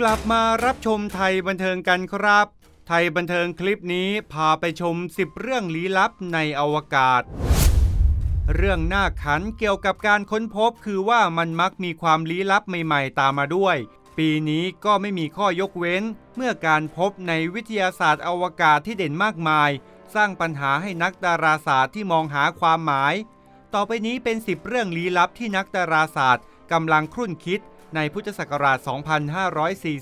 กลับมารับชมไทยบันเทิงกันครับ ไทยบันเทิงคลิปนี้พาไปชม 10 เรื่องลี้ลับในอวกาศ เรื่องน่าขันเกี่ยวกับการค้นพบคือว่ามันมักมีความลี้ลับใหม่ๆ ตามมาด้วย ปีนี้ก็ไม่มีข้อยกเว้น เมื่อการพบในวิทยาศาสตร์อวกาศที่เด่นมากมาย สร้างปัญหาให้นักดาราศาสตร์ที่มองหาความหมาย ต่อไปนี้เป็น 10 เรื่องลี้ลับที่นักดาราศาสตร์กำลังครุ่นคิด ในพุทธศักราช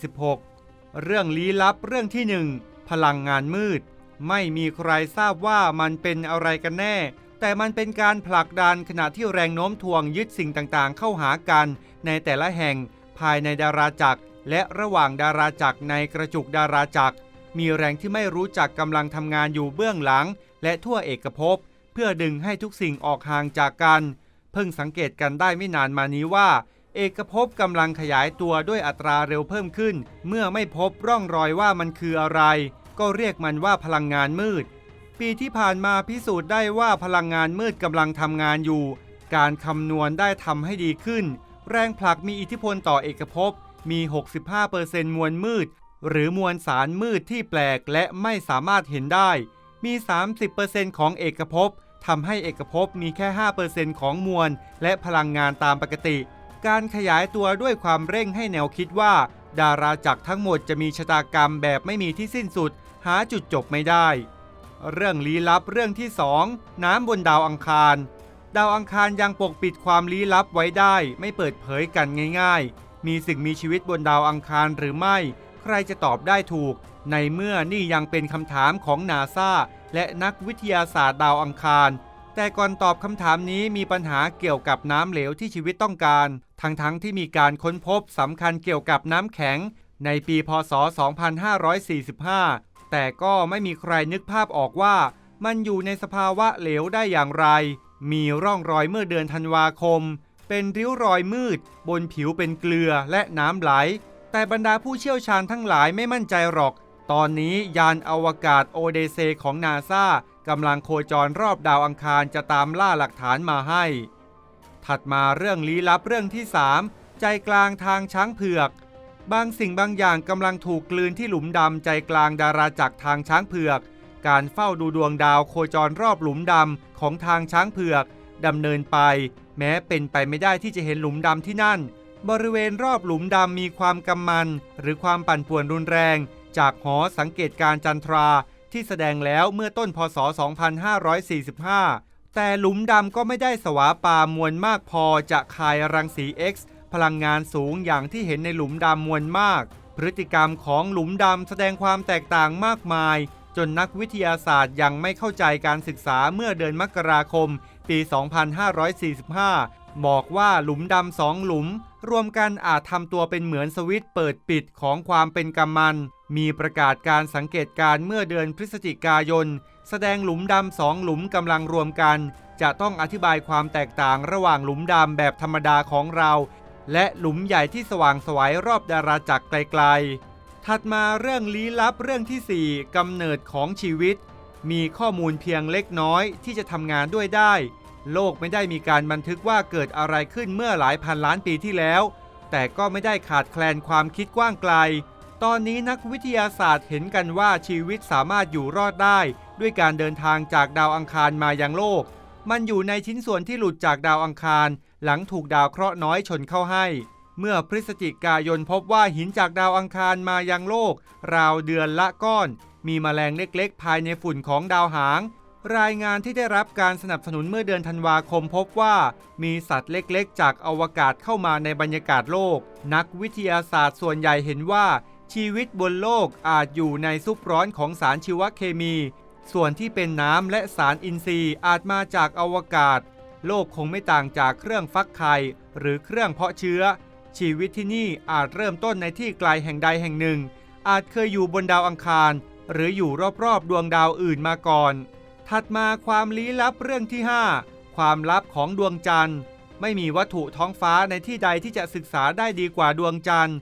2546 เรื่องลี้ลับเรื่องที่ 1 พลังงานมืด ไม่มีใครทราบว่ามันเป็นอะไรกันแน่ แต่มันเป็นการผลักดันขณะที่แรงโน้มถ่วงยึดสิ่งต่างๆ เข้าหากันในแต่ละแห่งภายในดาราจักร และระหว่างดาราจักรในกระจุกดาราจักร มีแรงที่ไม่รู้จักกำลังทำงานอยู่เบื้องหลัง และทั่วเอกภพเพื่อดึงให้ทุกสิ่งออกห่างจากกัน เพิ่งสังเกตกันได้ไม่นานมานี้ว่า เอกภพกำลังขยายตัวด้วยอัตราเร็วเพิ่มขึ้น เมื่อไม่พบร่องรอยว่ามันคืออะไร ก็เรียกมันว่าพลังงานมืด ปีที่ผ่านมาพิสูจน์ได้ว่าพลังงานมืดกำลังทำงานอยู่ การคำนวณได้ทำให้ดีขึ้น แรงผลักมีอิทธิพลต่อเอกภพมี 65%มวลมืด หรือมวลสารมืดที่แปลกและไม่สามารถเห็นได้ มี 30%ของเอกภพทำให้เอกภพมีแค่ 5%ของมวลและพลังงานตามปกติ การขยายตัวด้วยความเร่งให้แนวคิดว่า ดาราจักรทั้งหมดจะมีชะตากรรมแบบไม่มีที่สิ้นสุด หาจุดจบไม่ได้ เรื่องลี้ลับเรื่องที่ 2 น้ำบนดาวอังคาร ดาวอังคารยังปกปิดความลี้ลับไว้ได้ ไม่เปิดเผยกันง่าย ๆ มีสิ่งมีชีวิตบนดาวอังคารหรือไม่ ใครจะตอบได้ถูก ในเมื่อนี่ยังเป็นคำถามของนาซาและนักวิทยาศาสตร์ดาวอังคาร แต่ก่อนตอบคำถามนี้มีปัญหาเกี่ยวกับน้ำเหลวที่ชีวิตต้องการ ทั้งๆทที่มีการค้นพบสำคัญเกี่ยวกับน้ำแข็ง ในปีพศ 2545 แต่ก็ไม่มีใครนึกภาพออกว่า มันอยู่ในสภาวะเหลวได้อย่างไร มีร่องรอยเมื่อเดือนธันวาคม เป็นริ้วรอยมืด บนผิวเป็นเกลือและน้ำไหล แต่บรรดาผู้เชี่ยวชาญทั้งหลายไม่มั่นใจหรอก ตอนนี้ยานอวกาศโอเดเซของนาซา กำลังโคจรรอบดาวอังคารจะตามล่าหลักฐานมาให้ ถัดมาเรื่องลี้ลับเรื่องที่ 3 ใจกลางทางช้างเผือก บางสิ่งบางอย่างกำลังถูกกลืนที่หลุมดำใจกลางดาราจักรทางช้างเผือก การเฝ้าดูดวงดาวโคจรรอบหลุมดำของทางช้างเผือกดำเนินไป แม้เป็นไปไม่ได้ที่จะเห็นหลุมดำที่นั่น บริเวณรอบหลุมดำมีความกำมัน หรือความปั่นป่วนรุนแรง จากหอสังเกตการจันทรา ที่แสดงแล้วเมื่อต้นพศ 2545 แต่หลุมดำก็ไม่ได้สวาปามวลมากพอจะคายรังสี X พลังงานสูงอย่างที่เห็นในหลุมดำมวลมาก พฤติกรรมของหลุมดำแสดงความแตกต่างมากมาย จนนักวิทยาศาสตร์ยังไม่เข้าใจการศึกษาเมื่อเดือนมกราคม ปี 2545 บอกว่าหลุมดำสองหลุม รวมกันอาจทำตัวเป็นเหมือนสวิตช์เปิดปิดของความเป็นกำมัน มีประกาศการสังเกตการเมื่อเดือนพฤศจิกายน แสดงหลุมดำสองหลุมกำลังรวมกัน จะต้องอธิบายความแตกต่างระหว่างหลุมดำแบบธรรมดาของเรา และหลุมใหญ่ที่สว่างสวยรอบดาราจักรไกลๆ ถัดมาเรื่องลี้ลับเรื่องที่ 4กำเนิดของชีวิต มีข้อมูลเพียงเล็กน้อยที่จะทำงานด้วยได้ โลกไม่ได้มีการบันทึกว่าเกิดอะไรขึ้นเมื่อหลายพันล้านปีที่แล้ว แต่ก็ไม่ได้ขาดแคลนความคิดกว้างไกล ตอนนี้นักวิทยาศาสตร์เห็นกันว่าชีวิตสามารถอยู่รอดได้ ด้วยการเดินทางจากดาวอังคารมายังโลก มันอยู่ในชิ้นส่วนที่หลุดจากดาวอังคาร หลังถูกดาวเคราะห์น้อยชนเข้าให้ เมื่อพฤศจิกายนพบว่าหินจากดาวอังคารมายังโลก ราวเดือนละก้อน มีแมลงเล็กๆ ภายในฝุ่นของดาวหาง รายงานที่ได้รับการสนับสนุนเมื่อเดือนธันวาคมพบว่า มีสัตว์เล็กๆ จากอวกาศเข้ามาในบรรยากาศโลก นักวิทยาศาสตร์ส่วนใหญ่เห็นว่า ชีวิตบนโลกอาจอยู่ในซุปร้อนของสารชีวเคมี ส่วนที่เป็นน้ำและสารอินทรีย์อาจมาจากอวกาศ โลกคงไม่ต่างจากเครื่องฟักไข่หรือเครื่องเพาะเชื้อ ชีวิตที่นี่อาจเริ่มต้นในที่ไกลแห่งใดแห่งหนึ่ง อาจเคยอยู่บนดาวอังคาร หรืออยู่รอบๆดวงดาวอื่นมาก่อน ถัดมาความลี้ลับเรื่องที่ 5 ความลับของดวงจันทร์ ไม่มีวัตถุท้องฟ้าในที่ใดที่จะศึกษาได้ดีกว่าดวงจันทร์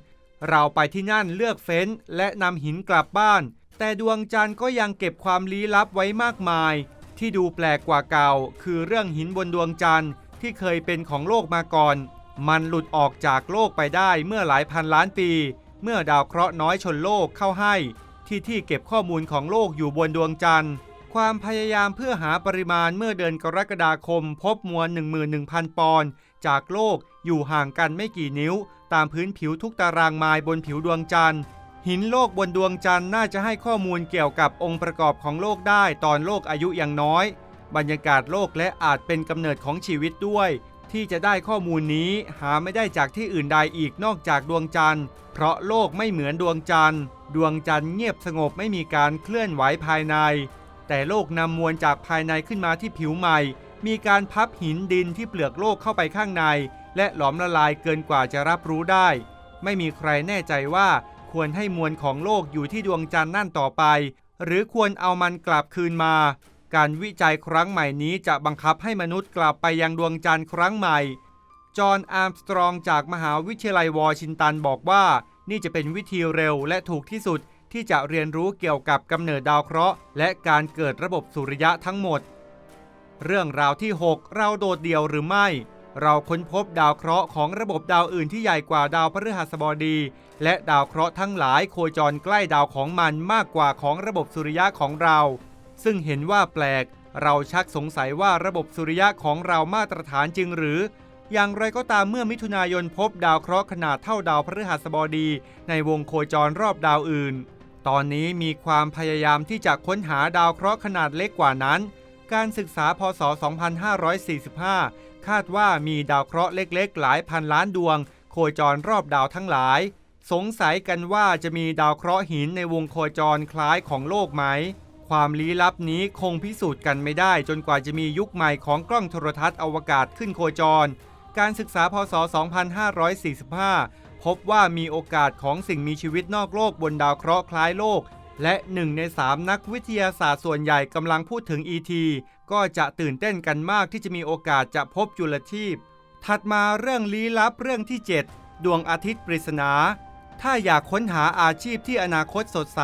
เราไปที่นั่นเลือกเฟ้น และนำหินกลับบ้าน แต่ดวงจันทร์ก็ยังเก็บความลี้ลับไว้มากมาย ที่ดูแปลกกว่าเก่า คือเรื่องหินบนดวงจันทร์ที่เคยเป็นของโลกมาก่อน มันหลุดออกจากโลกไปได้เมื่อหลายพันล้านปี เมื่อดาวเคราะห์น้อยชนโลกเข้าให้ ที่ที่เก็บข้อมูลของโลกอยู่บนดวงจันทร์ ความพยายามเพื่อหาปริมาณเมื่อเดือนกรกฎาคม พบมวล 11,000 ปอนด์จากโลกอยู่ห่างกันไม่กี่นิ้ว ตามพื้นผิวทุกตารางไมล์บนผิวดวงจันทร์หินโลกบนดวงจันทร์น่าจะให้ข้อมูลเกี่ยวกับองค์ประกอบของโลกได้ตอนโลกอายุยังน้อย บรรยากาศโลกและอาจเป็นกำเนิดของชีวิตด้วย ที่จะได้ข้อมูลนี้หาไม่ได้จากที่อื่นใดอีกนอกจากดวงจันทร์ เพราะโลกไม่เหมือนดวงจันทร์ ดวงจันทร์เงียบสงบไม่มีการเคลื่อนไหวภายใน แต่โลกนำมวลจากภายในขึ้นมาที่ผิวใหม่ มีการพับหินดินที่เปลือกโลกเข้าไปข้างใน และหลอมละลายเกินกว่าจะรับรู้ได้ ไม่มีใครแน่ใจว่าควรให้มวลของโลกอยู่ที่ดวงจันทร์นั่นต่อไป หรือควรเอามันกลับคืนมา การวิจัยครั้งใหม่นี้จะบังคับให้มนุษย์กลับไปยังดวงจันทร์ครั้งใหม่ จอห์น อาร์มสตรองจากมหาวิทยาลัย วอชิงตันบอกว่า นี่จะเป็นวิธีเร็วและถูกที่สุด ที่จะเรียนรู้เกี่ยวกับกำเนิดดาวเคราะห์ และการเกิดระบบสุริยะทั้งหมด เรื่องราวที่ 6 เราโดดเดี่ยวหรือไม่ เราค้นพบดาวเคราะห์ของระบบดาวอื่นที่ใหญ่กว่าดาวพฤหัสบดี และดาวเคราะห์ทั้งหลายโคจรใกล้ดาวของมันมากกว่าของระบบสุริยะของเรา ซึ่งเห็นว่าแปลก เราชักสงสัยว่าระบบสุริยะของเรามาตรฐานจริงหรืออย่างไรก็ตามเมื่อมิถุนายนพบดาวเคราะห์ขนาดเท่าดาวพฤหัสบดี ในวงโคจรรอบดาวอื่น ตอนนี้มีความพยายามที่จะค้นหาดาวเคราะห์ขนาดเล็กกว่านั้น การศึกษาพศ 2545 คาดว่ามีดาวเคราะห์เล็กๆ หลายพันล้านดวง โคจรรอบดาวทั้งหลาย สงสัยกันว่าจะมีดาวเคราะห์หินในวงโคจรคล้ายของโลกไหม ความลี้ลับนี้คงพิสูจน์กันไม่ได้จนกว่าจะมียุคใหม่ของกล้องโทรทัศน์อวกาศขึ้นโคจร การศึกษาพศ 2545 พบว่ามีโอกาสของสิ่งมีชีวิตนอกโลกบนดาวเคราะห์คล้ายโลก และหนึ่งในสามนักวิทยาศาสตร์ส่วนใหญ่กำลังพูดถึง ET ก็จะตื่นเต้นกันมากที่จะมีโอกาสจะพบจุลชีพ ถัดมาเรื่องลี้ลับเรื่องที่ 7 ดวงอาทิตย์ปริศนา ถ้าอยากค้นหาอาชีพที่อนาคตสดใส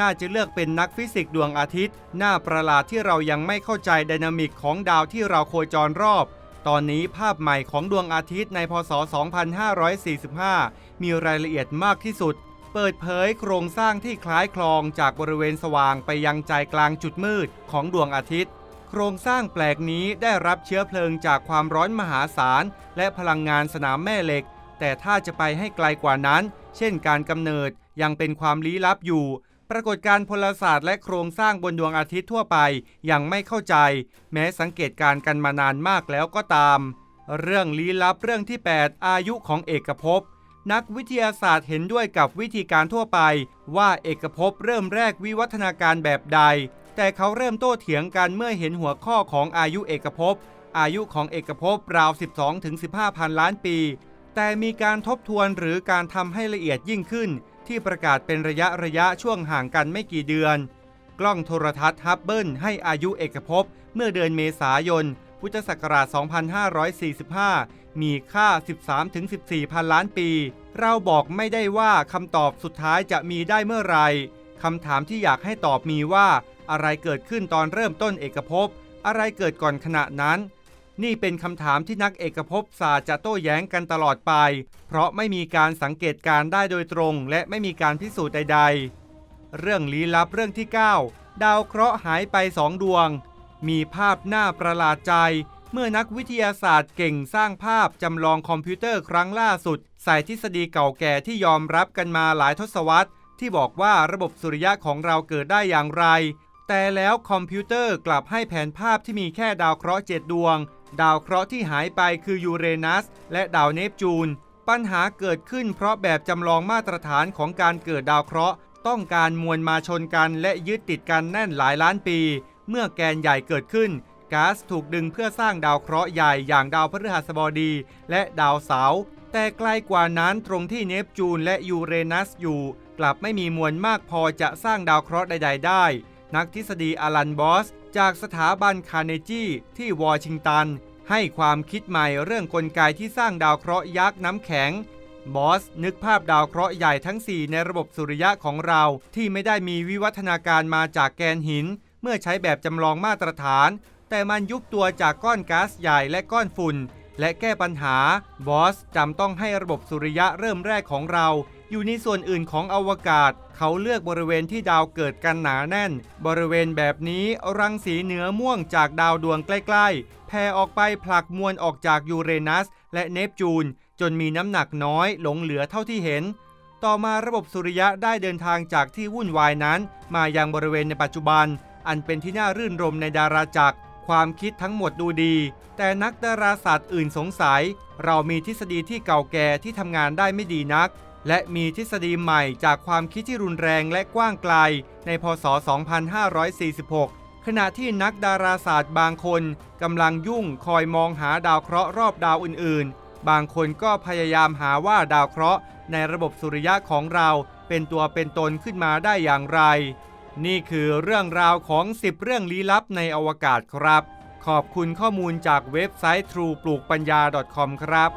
น่าจะเลือกเป็นนักฟิสิกส์ดวงอาทิตย์ หน่าประหลาดที่เรายังไม่เข้าใจไดนามิกของดาวที่เราโคจรรอบ ตอนนี้ภาพใหม่ของดวงอาทิตย์ในพศ 2545 มีรายละเอียดมากที่สุด เปิดเผยโครงสร้างที่คล้ายคลองจากบริเวณสว่างไปยังใจกลางจุดมืดของดวงอาทิตย์ โครงสร้างแปลกนี้ได้รับเชื้อเพลิงจากความร้อนมหาศาล และพลังงานสนามแม่เหล็ก แต่ถ้าจะไปให้ไกลกว่านั้น เช่นการกำเนิดยังเป็นความลี้ลับอยู่ รากฏการณ์พลศาสตร์และโครงสร้างบนดวงอาทิตย์ทั่วไปยังไม่เข้าใจ แม้สังเกตการณ์กันมานานมากแล้วก็ตาม เรื่องลี้ลับเรื่องที่ 8 อายุของเอกภพ นักวิทยาศาสตร์เห็นด้วยกับวิธีการทั่วไป ว่าเอกภพเริ่มแรกวิวัฒนาการแบบใด แต่เขาเริ่มโต้เถียงกันเมื่อเห็นหัวข้อของอายุเอกภพ อายุของเอกภพราว 12-15พันล้านปี แต่มีการทบทวนหรือการทำให้ละเอียดยิ่งขึ้น ที่ประกาศเป็นระยะระยะช่วงห่างกันไม่กี่เดือน กล้องโทรทัศน์ฮับเบิลให้อายุเอกภพเมื่อเดือนเมษายน พุทธศักราช 2545 มีค่า 13-14 พันล้านปี เราบอกไม่ได้ว่าคำตอบสุดท้ายจะมีได้เมื่อไรคำถามที่อยากให้ตอบมีว่า อะไรเกิดขึ้นตอนเริ่มต้นเอกภพ อะไรเกิดก่อนขณะนั้น นี่เป็นคำถามที่นักเอกภพศาสตร์จะโต้แย้งกันตลอดไป เพราะไม่มีการสังเกตการได้โดยตรง และไม่มีการพิสูจน์ใด ๆ เรื่องลี้ลับเรื่องที่ 9 ดาวเคราะห์หายไปสองดวง มีภาพหน้าประหลาดใจ เมื่อนักวิทยาศาสตร์เก่งสร้างภาพจำลองคอมพิวเตอร์ครั้งล่าสุด ใส่ทฤษฎีเก่าแก่ที่ยอมรับกันมาหลายทศวรรษ ที่บอกว่าระบบสุริยะของเราเกิดได้อย่างไร แต่แล้วคอมพิวเตอร์กลับให้แผนภาพที่มีแค่ดาวเคราะห์เจ็ดดวง ดาวเคราะห์ที่หายไปคือยูเรนัส และดาวเนปจูน ปัญหาเกิดขึ้นเพราะแบบจำลองมาตรฐานของการเกิดดาวเคราะห์ ต้องการมวลมาชนกันและยึดติดกันแน่นหลายล้านปี เมื่อแกนใหญ่เกิดขึ้นก๊าซถูกดึงเพื่อสร้างดาวเคราะห์ใหญ่อย่างดาวพฤหัสบดี และดาวเสาร์แต่ไกลกว่านั้นตรงที่เนปจูนและยูเรนัสอยู่ กลับไม่มีมวลมากพอจะสร้างดาวเคราะห์ใด ๆ ได้ นักทฤษฎีอลันบอส จากสถาบันคาร์เนจีที่วอชิงตัน ให้ความคิดใหม่เรื่องกลไกที่สร้างดาวเคราะห์ยักษ์น้ำแข็ง บอสนึกภาพดาวเคราะห์ใหญ่ทั้ง 4 ในระบบสุริยะของเราที่ไม่ได้มีวิวัฒนาการมาจากแกนหิน เมื่อใช้แบบจำลองมาตรฐาน แต่มันยุบตัวจากก้อนก๊าซใหญ่และก้อนฝุ่นและแก้ปัญหาบอสจำต้องให้ระบบสุริยะเริ่มแรกของเรา อยู่ในส่วนอื่นของอวกาศ เขาเลือกบริเวณที่ดาวเกิดกันหนาแน่น บริเวณแบบนี้รังสีเหนือม่วงจากดาวดวงใกล้ ๆ แผ่ออกไปผลักมวลออกจากยูเรนัส และเนปจูน จนมีน้ำหนักน้อยหลงเหลือเท่าที่เห็น ต่อมาระบบสุริยะได้เดินทางจากที่วุ่นวายนั้น มายังบริเวณในปัจจุบัน อันเป็นที่น่ารื่นรมในดาราจักรความคิดทั้งหมดดูดี แต่นักดาราศาสตร์อื่นสงสัย เรามีทฤษฎีที่เก่าแก่ที่ทำงานได้ไม่ดีนัก และมีทฤษฎีใหม่จากความคิดที่รุนแรงและกว้างไกล ในพศ 2546 ขณะที่นักดาราศาสตร์บางคนกำลังยุ่งคอยมองหาดาวเคราะห์รอบดาวอื่นๆ บางคนก็พยายามหาว่าดาวเคราะห์ ในระบบสุริยะของเราเป็นตัวเป็นตนขึ้นมาได้อย่างไร นี่คือเรื่องราวของ 10 เรื่องลี้ลับในอวกาศครับ ขอบคุณข้อมูลจากเว็บไซต์ true ปลูกปัญญา .com ครับ